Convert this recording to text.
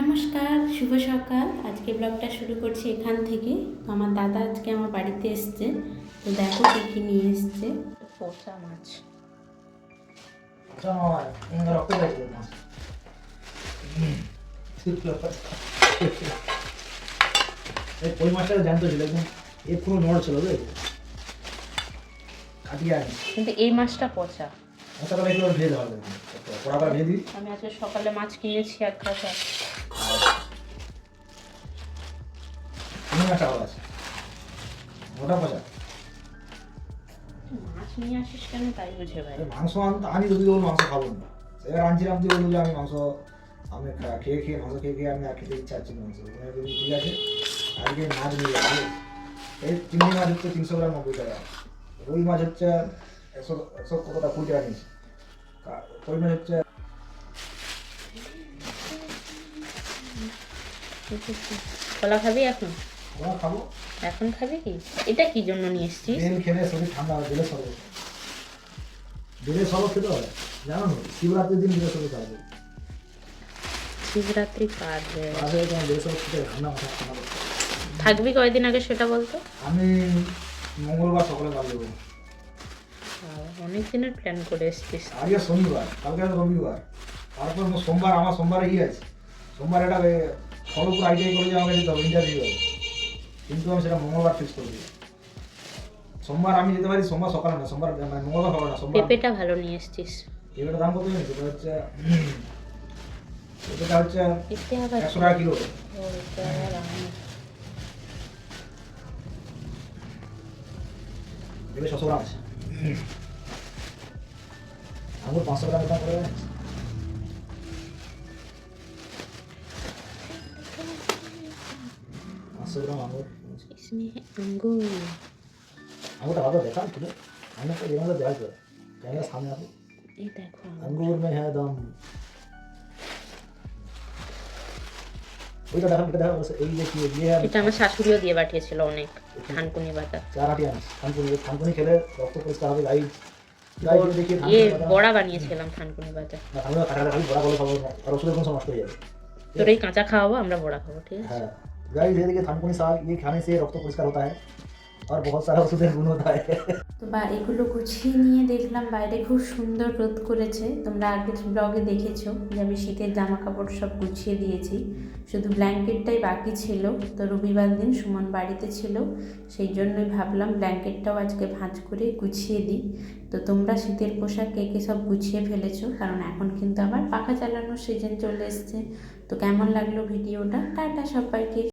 নমস্কার শুভ সকাল। আজকে ব্লগটা শুরু করছি এখান থেকে। তো আমার দাদা আজকে আমার বাড়িতে এসছে। তো দেখো কি কি নিয়ে এসছে। পচা মাছ। কই মাছটা জানতো ছিল একদম এ পুরো নড় ছিল বুঝলি? কাটিয়ে কিন্তু এই মাছটা পচা। একটু ভেজে ভেজে আমি আজকে সকালে মাছ কিনেছি এক কাঁচা চিংড়ি মাছটা আছে। মোটা পচা মাছ নিয়ে আসিস কেন? তাই বুঝে ভাই মাংস আনি যদি বল মাংস খাব না। এবার আনছিলাম তুই বলল আমি মাংস আমি খেয়ে খেয়ে মাংস খেয়ে খেয়ে আমি আর খেতে ইচ্ছা আছে মাংস। ঠিক আছে আজকে মাছ নিয়ে যাব। এই চিংড়ি মাছ হচ্ছে তিনশো গ্রাম নব্বই টাকা। রুই মাছ হচ্ছে একশো একশো কতটা? কুড়ি টাকা নিয়েছি। কই মাছ হচ্ছে কলা খাবি এখন? খাব। এখন খাবি কি? এটা কি জন্য নিয়ে এসছিস? বেল খেলে শরীর ঠান্ডা হবে বেলের সরব বেলের সরব খেতে হবে জানো শিবরাত্রির দিন বেলের সরব খাবে। শিবরাত্রি পার গেছে। আসলে তোমার বেলের সরব খেতে ঠান্ডা মাথা। থাকবি কয়দিন আগে সেটা বলতো? আমি মঙ্গলবার সকালে বার দেবো। অনেক দিনের প্ল্যান করে এসছিস। আজকে শনিবার কালকে রবিবার। তারপর সোমবার আমার সোমবার ই আছে। সোমবার একটা ফলপুর আইটিআই কলেজে আমাকে যেতে হবে ইন্টারভিউ আছে কিন্তু আমি সেটা মঙ্গলবার ফিক্স করে দিই সোমবার আমি যেতে পারি সোমবার সকালে না সোমবার মানে মঙ্গলবার সকালে না সোমবার পেঁপেটা ভালো নিয়ে এসছিস পেঁপেটার দাম কত জানিস? এটা হচ্ছে পেঁপেটা হচ্ছে একশো টাকা কিলো। পেঁপে ছশো গ্রাম আছে। আঙুর পাঁচশো গ্রাম দাম করে জানিস পাঁচশো গ্রাম আঙুর इसमें अंगूर আঙুরটা ভালো দেখা তুলে আমি একটা যেমন দেখা তো ক্যামেরা সামনে আসো ये देखो अंगूर। अंगूर में है दम ওইটা দেখা এটা দেখা এই যে কি ইয়ে এটা আমার শাশুড়িও দিয়ে পাঠিয়েছিল অনেক থানকুনি বাতা চার আটি আনিস থানকুনি থানকুনি খেলে রক্ত পরিষ্কার হবে গাই গাই খেলে দেখি ইয়ে বড়া বানিয়েছিলাম থানকুনি বাতা আমরা কাটালে খালি বড়া বলে খাবো না আর ওষুধের কোনো সমস্যা হয়ে যাবে তোর এই কাঁচা খাওয়াবো আমরা বড়া খাবো ঠিক আছে हाँ गाइस ये देखिए थानकुनी साग ये खाने से रक्त परिष्कार होता है और बहुत सारा औषधीय गुण होता है তো বা এগুলো গুছিয়ে নিয়ে দেখলাম বাইরে খুব সুন্দর রোদ করেছে তোমরা আগের ব্লগে দেখেছো যে আমি শীতের জামা কাপড় সব গুছিয়ে দিয়েছি শুধু ব্ল্যাঙ্কেটটাই বাকি ছিল তো রবিবার দিন সুমন বাড়িতে ছিল সেই জন্যই ভাবলাম ব্ল্যাঙ্কেটটাও আজকে ভাঁজ করে গুছিয়ে দিই তো তোমরা শীতের পোশাক কে কে সব গুছিয়ে ফেলেছো কারণ এখন কিন্তু আবার পাখা চালানোর সিজন চলে এসছে তো কেমন লাগলো ভিডিওটা টাটা সবাইকে